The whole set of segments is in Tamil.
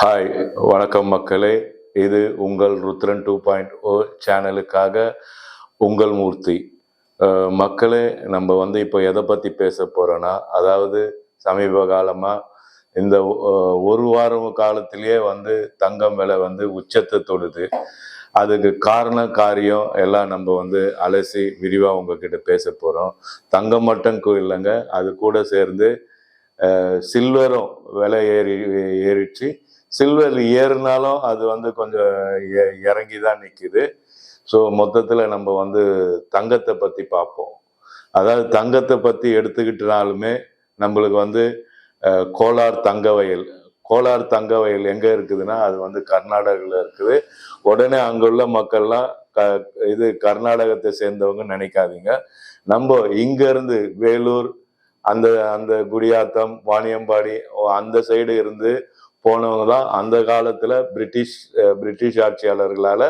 ஹாய் வணக்கம் மக்களே. இது உங்கள் ருத்ரன் டூ பாயிண்ட் ஓ சேனலுக்காக உங்கள் மூர்த்தி. மக்களே நம்ம வந்து இப்போ எதை பற்றி பேச போகிறோன்னா அதாவது சமீப காலமாக இந்த ஒரு வாரம் காலத்திலேயே வந்து தங்கம் விலை வந்து உச்சத்தை தொடுது. அதுக்கு காரண காரியம் எல்லாம் நம்ம வந்து அலசி விரிவாக உங்ககிட்ட பேச போகிறோம் தங்கம் மட்டும் இல்லைங்க அது கூட சேர்ந்து சில்வரும் விலை ஏறி ஏறிச்சு சில்வர் ஏறினாலும் அது வந்து கொஞ்சம் எ- இறங்கி தான் நிற்கிது ஸோ மொத்தத்தில் நம்ம வந்து தங்கத்தை பற்றி பார்ப்போம். அதாவது தங்கத்தை பற்றி எடுத்துக்கிட்டனாலுமே நம்மளுக்கு வந்து கோலார் தங்க வயல். கோலார் தங்க வயல் எங்கே இருக்குதுன்னா அது வந்து கர்நாடகாவில் இருக்குது. உடனே அங்குள்ள மக்கள்லாம் க இது கர்நாடகத்தை சேர்ந்தவங்க நினைக்காதீங்க. நம்ம இங்கேருந்து வேலூர் அந்த அந்த குடியாத்தம் வாணியம்பாடி அந்த சைடு இருந்து போனவங்க தான் அந்த காலத்தில் பிரிட்டிஷ் பிரிட்டிஷ் ஆட்சியாளர்களால்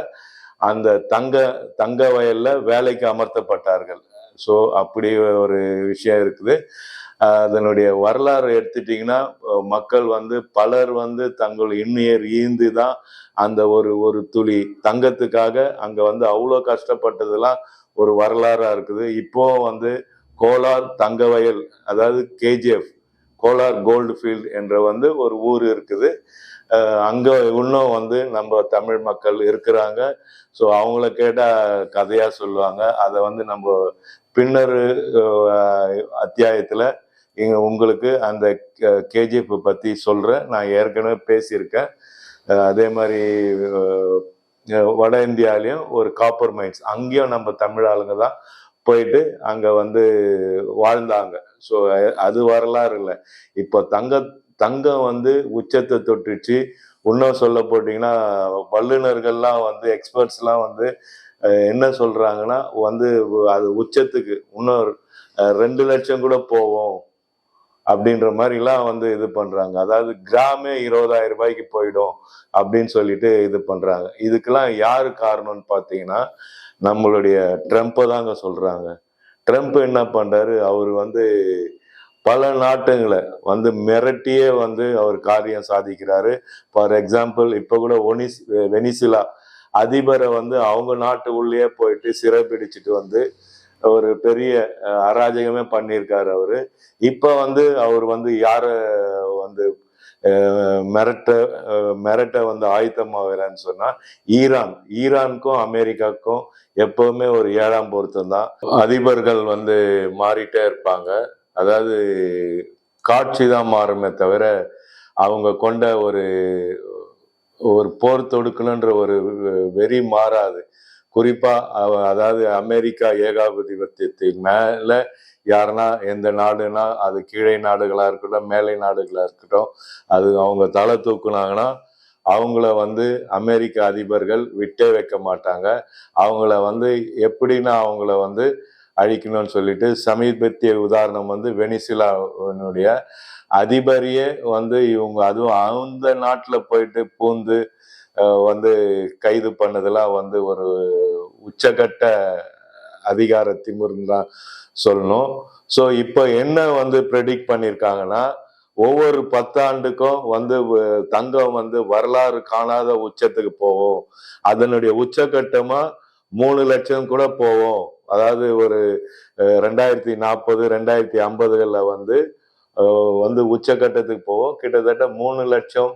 அந்த தங்க தங்க வயலில் வேலைக்கு அமர்த்தப்பட்டார்கள். ஸோ அப்படி ஒரு விஷயம் இருக்குது. அதனுடைய வரலாறு எடுத்துட்டிங்கன்னா மக்கள் வந்து பலர் வந்து தங்கள் இன்னுயிர் ஈந்து தான் அந்த ஒரு ஒரு துளி தங்கத்துக்காக அங்கே வந்து அவ்வளோ கஷ்டப்பட்டதெல்லாம் ஒரு வரலாறாக இருக்குது. இப்போ வந்து கோலார் தங்க வயல் அதாவது கேஜிஎஃப் கோலார் கோல்டு ஃபீல்டு என்ற வந்து ஒரு ஊர் இருக்குது. அங்கே இன்னும் வந்து நம்ம தமிழ் மக்கள் இருக்கிறாங்க. ஸோ அவங்கள கேட்டால் கதையாக சொல்லுவாங்க. அதை வந்து நம்ம பின்னர் அத்தியாயத்தில் இங்கே உங்களுக்கு அந்த கேஜிஎஃப் பற்றி சொல்கிறேன் நான் ஏற்கனவே பேசியிருக்கேன். அதே மாதிரி வட இந்தியாலையும் ஒரு காப்பர் மைன்ஸ். அங்கேயும் நம்ம தமிழ் ஆளுங்க தான் போயிட்டு அங்கே வந்து வாழ்ந்தாங்க. ஸோ அது வரலாறு இல்லை. இப்போ தங்க தங்கம் வந்து உச்சத்தை தொட்டுச்சு. இன்னும் சொல்ல போட்டிங்கன்னா வல்லுநர்கள்லாம் வந்து எக்ஸ்பர்ட்ஸ்லாம் வந்து என்ன சொல்கிறாங்கன்னா வந்து அது உச்சத்துக்கு இன்னும் ரெண்டு லட்சம் கூட போவோம் அப்படின்ற மாதிரிலாம் வந்து இது பண்ணுறாங்க அதாவது கிராமே இருபதாயிரம் ரூபாய்க்கு போயிடும் அப்படின்னு சொல்லிட்டு இது பண்ணுறாங்க இதுக்கெல்லாம் யார் காரணம்னு பார்த்தீங்கன்னா நம்மளுடைய ட்ரம்ப்பை தாங்க சொல்கிறாங்க ட்ரம்ப் என்ன பண்ணுறாரு அவர் வந்து பல நாட்டுங்களை வந்து மிரட்டியே வந்து அவர் காரியம் சாதிக்கிறாரு. ஃபார் எக்ஸாம்பிள் இப்போ கூட ஒனிஸ் வெனிசிலா அதிபரை வந்து அவங்க நாட்டு உள்ளேயே போயிட்டு சிறப்பிடிச்சிட்டு வந்து ஒரு பெரிய அராஜகமே பண்ணியிருக்காரு அவரு. இப்போ வந்து அவர் வந்து யாரை வந்து மிரட்ட அஹ், மிரட்ட வந்து ஆயத்தமாகிறான்னு சொன்னா ஈரான். ஈரானுக்கும் அமெரிக்காவுக்கும் எப்பவுமே ஒரு ஏழாம் பொருத்தம் தான் அதிபர்கள் வந்து மாறிட்டே இருப்பாங்க. அதாவது காட்சி தான் மாறுமே தவிர அவங்க கொண்ட ஒரு ஒரு போர் தொடுக்கணுன்ற ஒரு வெறி மாறாது. குறிப்பா அதாவது அமெரிக்கா ஏகாதிபத்தியத்தின் மேல யாருன்னா எந்த நாடுனா அது கீழே நாடுகளா இருக்கட்டும் மேலை நாடுகளா இருக்கட்டும் அது அவங்க தலை தூக்குனாங்கன்னா அவங்கள வந்து அமெரிக்க அதிபர்கள் விட்டே வைக்க மாட்டாங்க. அவங்கள வந்து எப்படின்னா அவங்கள வந்து அழிக்கணும்னு சொல்லிட்டு சமீபத்திய உதாரணம் வந்து வெனிசுலாவினுடைய அதிபரையே வந்து இவங்க அதுவும் அந்த நாட்டுல போயிட்டு பூந்து வந்து கைது பண்ணதெல்லாம் வந்து ஒரு உச்சகட்ட அதிகார திமிர்னு தான் சொல்லணும். ஸோ இப்போ என்ன வந்து ப்ரெடிக்ட் பண்ணியிருக்காங்கன்னா ஒவ்வொரு பத்தாண்டுக்கும் வந்து வ- தங்கம் வந்து வரலாறு காணாத உச்சத்துக்கு போகும். அதனுடைய உச்சகட்டமாக மூணு லட்சம் கூட போகும். அதாவது ஒரு ரெண்டாயிரத்தி நாற்பது ரெண்டாயிரத்தி ஐம்பதுகளில் வந்து வந்து உச்சகட்டத்துக்கு போகும். கிட்டத்தட்ட மூணு லட்சம்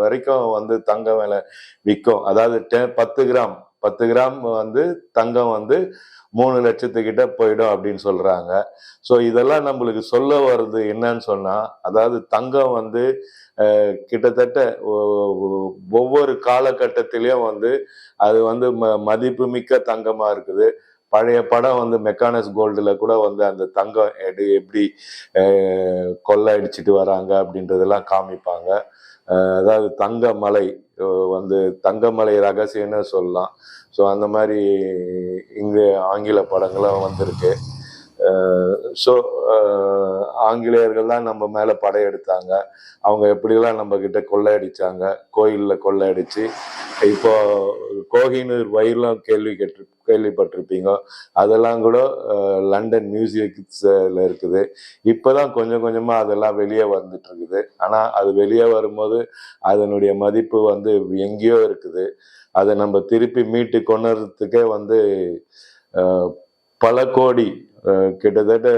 வரைக்கும் வந்து தங்கம் விலை விற்கும் அதாவது டெ- பத்து கிராம் பத்து கிராம் வந்து தங்கம் வந்து மூணு லட்சத்துக்கிட்ட போயிடும் அப்படின்னு சொல்கிறாங்க ஸோ இதெல்லாம் நம்மளுக்கு சொல்ல வர்றது என்னன்னு சொன்னால் அதாவது தங்கம் வந்து கிட்டத்தட்ட ஒவ்வொரு காலகட்டத்திலையும் வந்து அது வந்து ம மதிப்பு மிக்க தங்கமாக இருக்குது. பழைய படம் வந்து மெக்கானஸ் கோல்டில் கூட வந்து அந்த தங்கம் எடு எப்படி அஹ், கொள்ளை வராங்க அப்படின்றதெல்லாம் காமிப்பாங்க. அதாவது தங்கமலை வந்து தங்கமலை ரகசியம்னு சொல்லலாம். ஸோ அந்த மாதிரி இங்கு ஆங்கில படங்களும் வந்திருக்கு. ஸோ ஆங்கிலேயர்கள் தான் நம்ம மேலே படையெடுத்தாங்க. அவங்க எப்படிலாம் நம்ம கிட்ட கொள்ளையடிச்சாங்க கோயிலில் கொள்ளையடிச்சு. இப்போ கோஹினூர் வயிறுலாம் கேள்வி கேட்டு கேள்விப்பட்டிருப்பீங்க. அதெல்லாம் கூட லண்டன் மியூசியத்தில் இருக்குது. இப்போதான் கொஞ்சம் கொஞ்சமாக அதெல்லாம் வெளியே வந்துட்டு இருக்குது ஆனால் அது வெளியே வரும்போது அதனுடைய மதிப்பு வந்து எங்கேயோ இருக்குது. அதை நம்ம திருப்பி மீட்டு கொண்டுறதுக்கே வந்து பல கோடி கிட்டத்தட்ட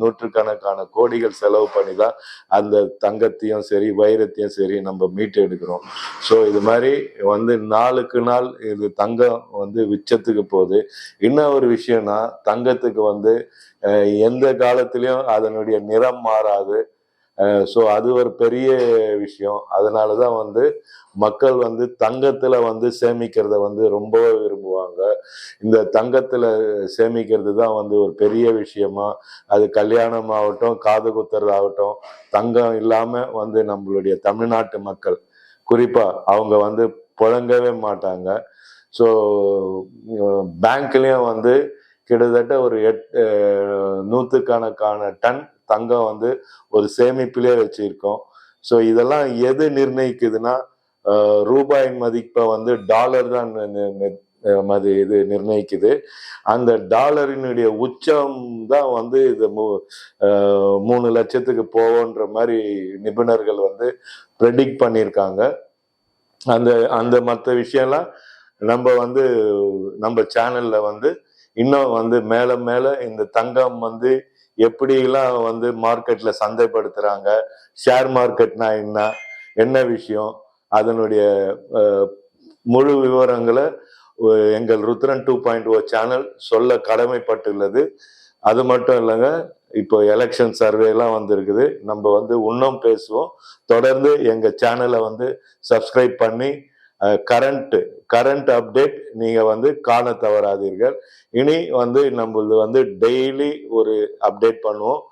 நூற்றுக்கணக்கான கோடிகள் செலவு பண்ணி தான் அந்த தங்கத்தையும் சரி வைரத்தையும் சரி நம்ம மீட்டு எடுக்கிறோம். ஸோ இது மாதிரி வந்து நாளுக்கு நாள் இது தங்கம் வந்து விச்சத்துக்கு போகுது. இன்னும் ஒரு விஷயம்னா தங்கத்துக்கு வந்து எந்த காலத்திலையும் அதனுடைய நிறம் மாறாது. ஸோ அது ஒரு பெரிய விஷயம். அதனால தான் வந்து மக்கள் வந்து தங்கத்தில் வந்து சேமிக்கிறத வந்து ரொம்பவே விரும்புவாங்க. இந்த தங்கத்தில் சேமிக்கிறது தான் வந்து ஒரு பெரிய விஷயமா. அது கல்யாணம் ஆகட்டும் காது குத்துறது ஆகட்டும் தங்கம் இல்லாமல் வந்து நம்மளுடைய தமிழ்நாட்டு மக்கள். குறிப்பாக அவங்க வந்து புழங்கவே மாட்டாங்க. ஸோ பேங்க்லேயும் வந்து கிட்டத்தட்ட ஒரு எட் நூற்றுக்கணக்கான டன் தங்கம் வந்து ஒரு சேமிப்பிலே வச்சிருக்கோம். ஸோ இதெல்லாம் எது நிர்ணயிக்குதுன்னா ரூபாயின் மதிப்பை வந்து டாலர் தான் மது மதி இது நிர்ணயிக்குது. அந்த டாலரினுடைய உச்சம் தான் வந்து இது மூ- மூணு லட்சத்துக்கு போவோன்ற மாதிரி நிபுணர்கள் வந்து ப்ரெடிக்ட் பண்ணியிருக்காங்க. அந்த அந்த மற்ற விஷயம்லாம் நம்ம வந்து நம்ம சேனலில் வந்து இன்னும் வந்து மேல மேல இந்த தங்கம் வந்து எப்படிலாம் வந்து மார்க்கெட்ல சந்தைப்படுத்துறாங்க ஷேர் மார்க்கெட்னா என்ன என்ன விஷயம் அதனுடைய முழு விவரங்களை எங்கள் Rudran two point O channel சொல்ல கடமைப்பட்டுள்ளது. அது மட்டும் இல்லைங்க இப்போ எலெக்ஷன் சர்வேலாம் வந்திருக்குது. நம்ம வந்து இன்னும் பேசுவோம். தொடர்ந்து எங்கள் சேனலை வந்து சப்ஸ்கிரைப் பண்ணி கரண்ட் கரண்ட் அப்டேட் நீங்க வந்து காண தவறாதீர்கள். இனி வந்து நம்மளது வந்து டெய்லி ஒரு அப்டேட் பண்ணுவோம்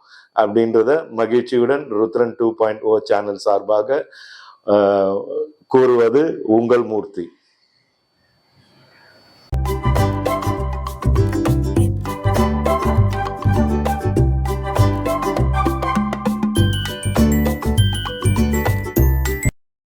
அப்படின்றத மகிழ்ச்சியுடன் Rudran two point O channel சார்பாக கூறுவது உங்கள் மூர்த்தி.